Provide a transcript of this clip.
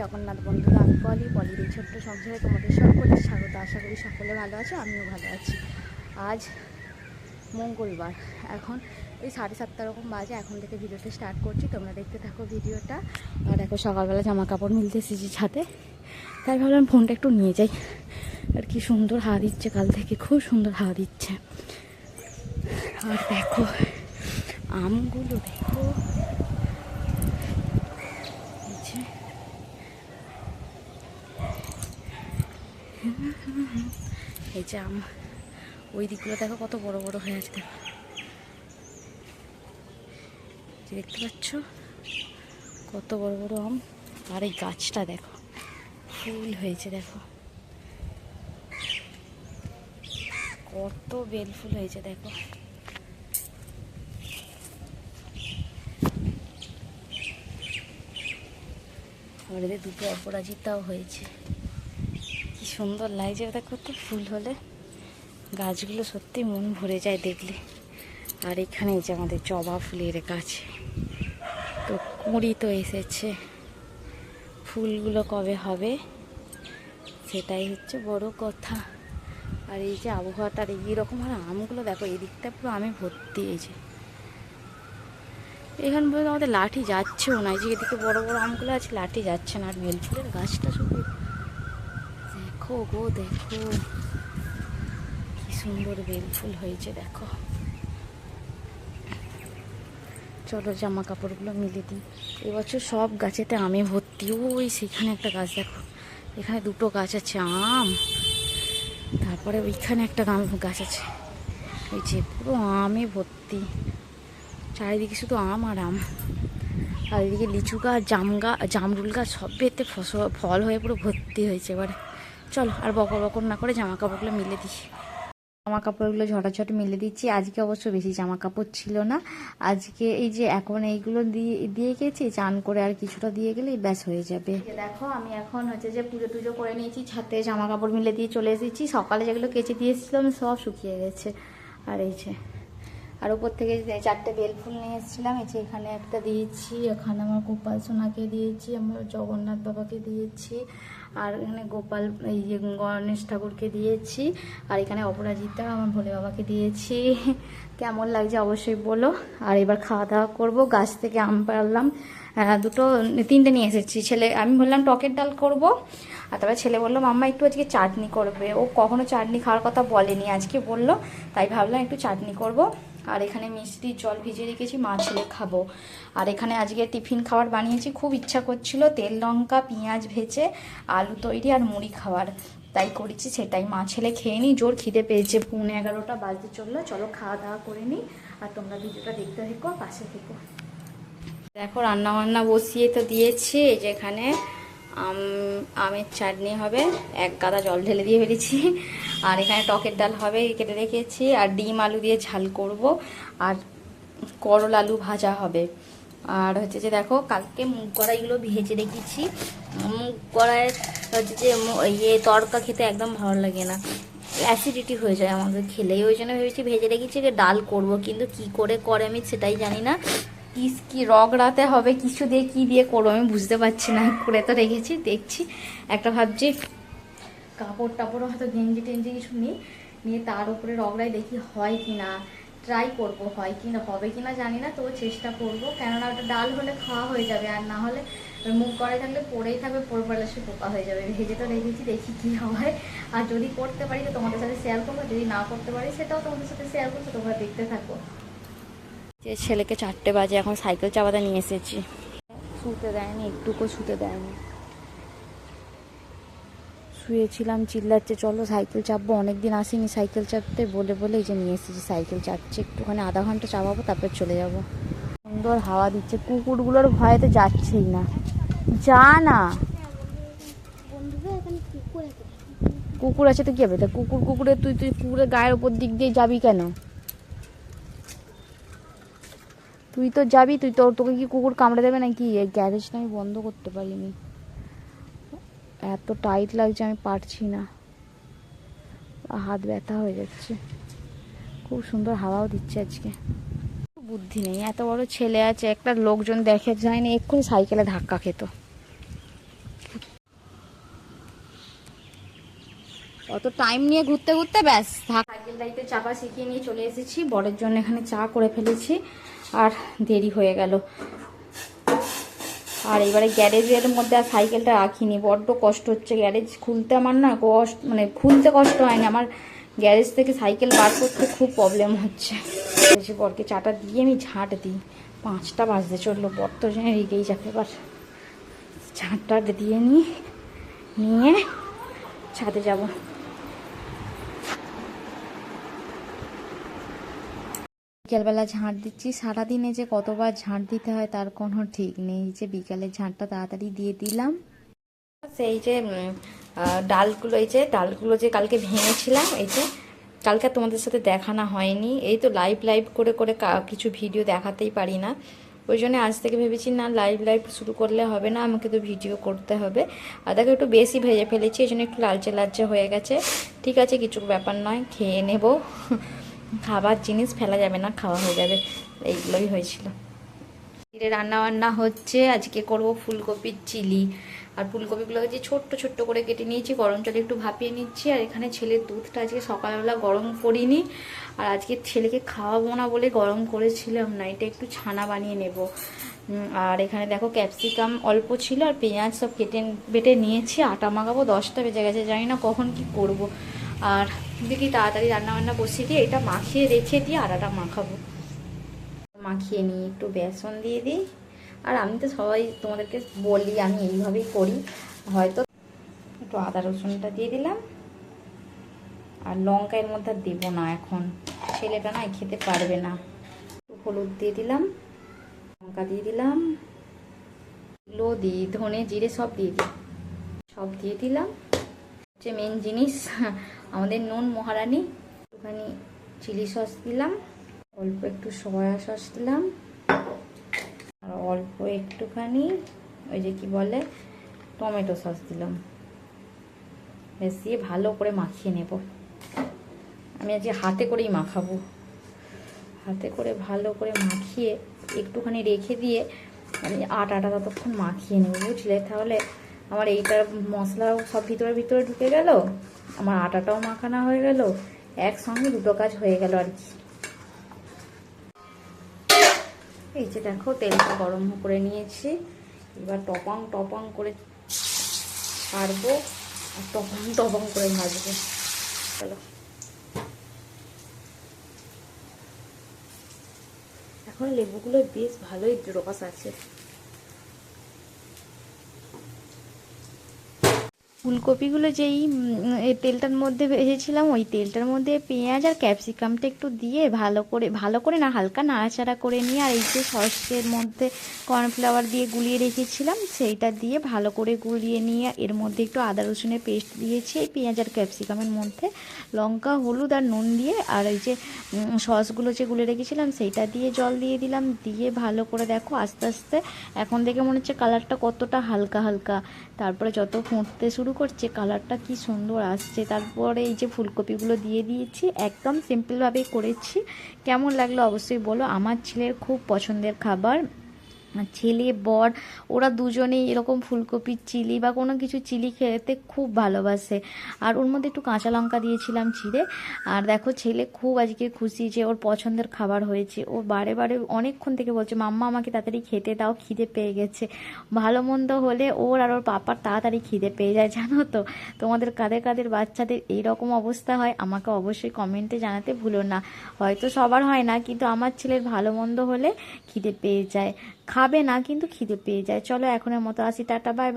জগন্নাথ বন্ধুরা আমি বলি পলির এই ছোট্ট সংসারে তোমাদের সকলের স্বাগত। আশা করি সকলে ভালো আছো, আমিও ভালো আছি। আজ মঙ্গলবার, এখন ওই সাড়ে সাতটা রকম বাজে, এখন থেকে ভিডিওটা স্টার্ট করছি। তোমরা দেখতে থাকো ভিডিওটা। আর দেখো, সকালবেলা জামা কাপড় মিলতে এসেছি ছাদে। তাই ভাবলাম ফোনটা একটু নিয়ে যাই। আর কি সুন্দর হাওয়া দিচ্ছে কাল থেকে, খুব সুন্দর হাওয়া দিচ্ছে। আর দেখো, আমগুলো দেখো এই যে এই যে আম। ওই দিকগুলো দেখো কত বড় বড় হয়ে আছে দেখো। দেখতে পাচ্ছ? কত বড় বড় আম। আর এই গাছটা দেখো, ফুল হয়েছে দেখো। কত বেল ফুল হয়েছে দেখো। আমাদের দুটো অপরাজিতাও হয়েছে। সুন্দর লাগছে দেখো তো ফুল হলে। গাছগুলো সত্যি মন ভরে যায় দেখলে। আর এখানে যে আমাদের জবা ফুলের গাছ। তো কুঁড়ি তো এসেছে। ফুলগুলো কবে হবে, সেটাই হচ্ছে বড় কথা। আর এই যে আবহাওয়াটার এইরকম আর আমগুলো দেখো, এই দিকটা পুরো আমে ভর্তি, এই যে। এখান পর্যন্ত আমাদের লাঠি যাচ্ছেও না যে এদিকে বড় বড় আমগুলো আছে, লাঠি যাচ্ছে না। আর বেলফুলের গাছটা শুধু দেখো গো, দেখো। কি সুন্দর বেলফুল হয়েছে, দেখো। চলো জামা কাপড়গুলো মিলে দিই। এবছর সব গাছেতে আমে ভর্তি। ওই সেখানে একটা গাছ দেখো। এখানে দুটো গাছ আছে, আম। তারপরে ওইখানে একটা গাছ আছে। ওই যে পুরো আমে ভর্তি। চারিদিকে শুধু আম আর আম। আর এদিকে লিচু গাছ, জাম গাছ জামরুল গাছ, সব এতে ফসল ফল হয়ে পুরো ভর্তি হয়েছে এবারে। চলো আর বকর বকর না করে জামা কাপড়গুলো মিলে দিই। জামা কাপড়গুলো ঝটাঝট মিলে দিচ্ছি। আজকে অবশ্য বেশি জামা কাপড় ছিল না। আজকে এই যে এখন এইগুলো দিয়ে দিয়ে গেছি চান করে আর কিছুটা দিয়ে গেলেই ব্যাস হয়ে যাবে। দেখো আমি এখন হচ্ছে যে পুজো টুজো করে নিয়েছি ছাতে জামা কাপড় মিলে দিয়ে চলে এসেছি। সকালে যেগুলো কেচে দিয়ে এসেছিলাম সব শুকিয়ে গেছে। আর এই যে আর উপর থেকে চারটে বেলফুল নিয়ে এসেছিলাম এই যে এখানে একটা দিয়েছি। এখানে আমার গোপাল সোনাকে দিয়েছি আমার জগন্নাথ বাবাকে দিয়েছি। আর এখানে গোপাল, এই গণেশ ঠাকুরকে দিয়েছি। আর এখানে অপরাজিতা, আমার ভোলে বাবাকে দিয়েছি। কেমন লাগছে অবশ্যই বলো। আর এবার খাওয়া দাওয়া করব। গাছ থেকে আম পারলাম দুটো, তিনটে নিয়ে এসেছি। ছেলে, আমি বললাম টকের ডাল করব। আর তারপরে ছেলে বলল, মাম্মা, একটু আজকে চাটনি করবে। ও কখনো চাটনি খাওয়ার কথা বলেনি, আজকে বলল। তাই ভাবলাম একটু চাটনি করব। আর এখানে মিষ্টির জল ভিজিয়ে রেখেছি, মা ছেলে খাব। আর এখানে আজকে টিফিন খাবার বানিয়েছি, খুব ইচ্ছা করছিল তেল লঙ্কা, পেঁয়াজ ভেজে, আলু তৈরি আর মুড়ি খাবার তাই করেছি, সেটাই মা ছেলে খেয়ে নিই জোর খিদে পেয়েছে, পৌনে এগারোটা বাজতে চলল। চলো খাওয়া দাওয়া করে নিই আর তোমরা ভিডিওটা দেখতে থেকো, পাশে থেকো। দেখো রান্না বান্না বসিয়ে তো দিয়েছি, এই যে এখানে আম, আমের চাটনি হবে, এক গাদা জল ঢেলে দিয়ে ফেলেছি। আর এখানে টকের ডাল হবে কেটে রেখেছি। আর ডিম আলু দিয়ে ঝাল করব। আর করল আলু ভাজা হবে। আর হচ্ছে যে দেখো, কালকে মুগ কড়াইগুলো ভেজে রেখেছি। মুগ কড়াই হচ্ছে যে ইয়ে তরকা খেতে একদম ভালো লাগে না। অ্যাসিডিটি হয়ে যায় আমাদের খেলেই ওই জন্য ভেবেছি ভেজে রেখেছি যে ডাল করব, কিন্তু কি করে করে আমি সেটাই জানি না। কি কি রগড়াতে হবে, কিছু দিয়ে কি দিয়ে করব আমি বুঝতে পারছি না। করে তো রেখেছি, দেখছি। একটা ভাবছি, কাপড় টাপড়ও হয়তো গেঞ্জি টেঞ্জি কিছু নিই। নিয়ে তার উপরে রগড়াই দেখি হয় কি না ট্রাই করব হয় কি না হবে কি না জানি না, তবু চেষ্টা করব। কেননা ওটা ডাল হলে খাওয়া হয়ে যাবে, আর না হলে মুখ কড়াই থাকলে পড়েই থাকবে, পড়ে পড়লে সে পোকা হয়ে যাবে। ভেজে তো রেখেছি, দেখি কি হয়। আর যদি করতে পারি তো তোমাদের সাথে শেয়ার করব, যদি না করতে পারি সেটাও তোমাদের সাথে শেয়ার করব তোমরা দেখতে থাকো। যে ছেলেকে চারটে বাজে এখন সাইকেল চাপাতে নিয়ে এসেছি। শুতে দেয়নি, একটুকু শুতে দেয়নি। শুয়েছিলাম, চিল্লাচ্ছে, চলো সাইকেল চাপবো, অনেকদিন আসিনি সাইকেল চাপতে। বলে বলে এই যে নিয়ে এসেছি, সাইকেল চাপছে, একটুখানি আধা ঘণ্টা চাপাবো, তারপর চলে যাব। সুন্দর হাওয়া দিচ্ছে, কুকুরগুলোর ভয়ে তো যাচ্ছেই না। যা না। কুকুর আছে তো কি হবে? তা কুকুর কুকুরে তুই তুই কুকুরের গায়ের ওপর দিক দিয়ে যাবি কেন? তুই তো যাবি, তুই তোর তোকে কি কুকুর কামড়ে দেবে নাকি? এই গ্যারেজটা আমি বন্ধ করতে পারিনি। এত টাইট লাগছে, আমি পারছি না। হাত ব্যথা হয়ে যাচ্ছে। খুব সুন্দর হাওয়াও দিচ্ছে আজকে। বুদ্ধি নেই, এত বড় ছেলে আছে, একটা লোকজন দেখে যায় না এক্ষুনি সাইকেলে ধাক্কা খেত। অত টাইম নিয়ে ঘুরতে ঘুরতে ব্যাস, ধাক্কা সাইকেল দাইতে চাপা শিখিয়ে নিয়ে চলে এসেছি। বরের জন্য এখানে চা করে ফেলেছি। আর দেরি হয়ে গেল। আর এবারে গ্যারেজের মধ্যে আর সাইকেলটা রাখিনি। বড্ড কষ্ট হচ্ছে। গ্যারেজ খুলতে আমার না কষ্ট মানে খুলতে কষ্ট হয়নি। আমার গ্যারেজ থেকে সাইকেল বার করতে খুব প্রবলেম হচ্ছে। এসে বরকে চাটা দিয়ে আমি ঝাঁট দিই। পাঁচটা বাজতে চলল। বর তো জেনে রেগেই যাবে এবার। ঝাঁটটা দিয়ে নিই নিয়ে ছাদে যাব। বিকেলবেলা ঝাঁট দিচ্ছি। সারাদিনে যে কতবার ঝাঁট দিতে হয় তার কোনো ঠিক নেই। যে বিকালের ঝাঁটটা তাড়াতাড়ি দিয়ে দিলাম। সেই যে ডালগুলো, এই যে ডালগুলো যে কালকে ভেঙেছিলাম, এই যে কালকে তোমাদের সাথে দেখানো হয়নি। এই তো লাইভ লাইভ করে করে কিছু ভিডিও দেখাতেই পারি না। ওই জন্য আজ থেকে ভেবেছি, না লাইভ লাইভ শুরু করলে হবে না, আমাকে তো ভিডিও করতে হবে। আর দেখো, একটু বেশি ভেজে ফেলেছি, এই জন্য একটু লালচে লালচে হয়ে গেছে। ঠিক আছে, কিছু ব্যাপার নয়, খেয়ে নেব। খাবার জিনিস ফেলা যাবে না, খাওয়া হয়ে যাবে। এইগুলোই হয়েছিল। রান্না বান্না হচ্ছে, আজকে করব ফুলকপির চিলি। আর ফুলকপিগুলোকে যে ছোট্ট ছোট্ট করে কেটে নিয়েছি, গরম জলে একটু ভাপিয়ে নিচ্ছি। আর এখানে ছেলের দুধটা আজকে সকালবেলা গরম করিনি। আর আজকে ছেলেকে খাওয়াবো না বলে গরম করেছিলাম না, এটা একটু ছানা বানিয়ে নেব। আর এখানে দেখো ক্যাপসিকাম অল্প ছিল, আর পেঁয়াজ সব কেটে বেটে নিয়েছি, আটা মাখাবো, দশটা বেজে গেছে, জানি না কখন কি করব। আর দেখি তাড়াতাড়ি রান্না বান্না বসিয়ে দিয়ে এটা মাখিয়ে রেখে দিয়ে আটাটা মাখাবো। মাখিয়ে নিই একটু বেসন দিয়ে দিই। আর আমি তো সবাই তোমাদেরকে বলি, আমি এইভাবেই করি। হয়তো একটু আদা রসুনটা দিয়ে দিলাম। আর লঙ্কা এর মধ্যে দেবো না এখন। ছেলেটা না খেতে পারবে না। হলুদ দিয়ে দিলাম, লঙ্কা দিয়ে দিলাম লো দিই ধনে জিরে সব দিয়ে দিই সব দিয়ে দিলাম। হচ্ছে মেন জিনিস আমাদের নুন মহারানি, একটুখানি চিলি সস দিলাম, অল্প একটু সয়া সস দিলাম, আর অল্প একটুখানি ওই যে কি বলে, টমেটো সস দিলাম। বেশ ভালো করে মাখিয়ে নেব। আমি আজকে হাতে করেই মাখাবো। হাতে করে ভালো করে মাখিয়ে একটুখানি রেখে দিয়ে আমি আটাটা ততক্ষণ মাখিয়ে নেব, বুঝলে? তাহলে আমার এইটার মশলাও সব ভিতরে ভিতরে ঢুকে গেল, আমার আটাটাও মাখানো হয়ে গেল, একসঙ্গে দুটো কাজ হয়ে গেল আর কি। এই যে দেখো, তেলটা গরম করে নিয়েছি, এবার টপাং টপাং করে ছাড়বো, আর টপাং টপাং করে ভাজবো। চলো। এখন লেবুগুলো বেশ ভালোই রস আছে। ফুলকপিগুলো যেই তেলটার মধ্যে ভেজেছিলাম, ওই তেলটার মধ্যে পেঁয়াজ আর ক্যাপসিকামটা একটু দিয়ে ভালো করে ভালো করে না, হালকা নাড়াচাড়া করে নিয়ে আর এই যে সসের মধ্যে কর্নফ্লাওয়ার দিয়ে গুলিয়ে রেখেছিলাম, সেইটা দিয়ে ভালো করে গুলিয়ে নিয়ে এর মধ্যে একটু আদা রসুনের পেস্ট দিয়েছি, এই পেঁয়াজ আর ক্যাপসিকামের মধ্যে। লঙ্কা, হলুদ আর নুন দিয়ে আর এই যে সসগুলো যে গুলে রেখেছিলাম, সেইটা দিয়ে জল দিয়ে দিলাম, দিয়ে ভালো করে দেখো আস্তে আস্তে, এখন দেখে মনে হচ্ছে কালারটা কতটা হালকা হালকা। তারপরে যত ফুটতে শুরু করছে কালারটা কি সুন্দর আসছে। তারপরে এই যে ফুলকপিগুলো দিয়ে দিয়েছি, একদম সিম্পলভাবে করেছি। কেমন লাগল অবশ্যই বলো। আমার ছেলের খুব পছন্দের খাবার। ছেলে, বর, ওরা দুজনেই এরকম ফুলকপির চিলি বা কোনো কিছু চিলি খেতে খুব ভালোবাসে। আর ওর মধ্যে একটু কাঁচা লঙ্কা দিয়েছিলাম চিড়ে আর দেখো, ছেলে খুব আজকে খুশি যে ওর পছন্দের খাবার হয়েছে। ও বারে বারে অনেকক্ষণ থেকে বলছে, মাম্মা, আমাকে তাড়াতাড়ি খেতে দাও, খিদে পেয়ে গেছে। ভালো মন্দ হলে ওর আর ওর পাপার তাড়াতাড়ি খিদে পেয়ে যায়, জানো তো? তোমাদের কাদের কাদের বাচ্চাদের এইরকম অবস্থা হয়, আমাকে অবশ্যই কমেন্টে জানাতে ভুলো না। হয়তো সবার হয় না, কিন্তু আমার ছেলের ভালো মন্দ হলে খিদে পেয়ে যায়। খাবে না কিন্তু খিদে পেয়ে যায়। চলো এখনের মতো আসি টাটা বাই বাই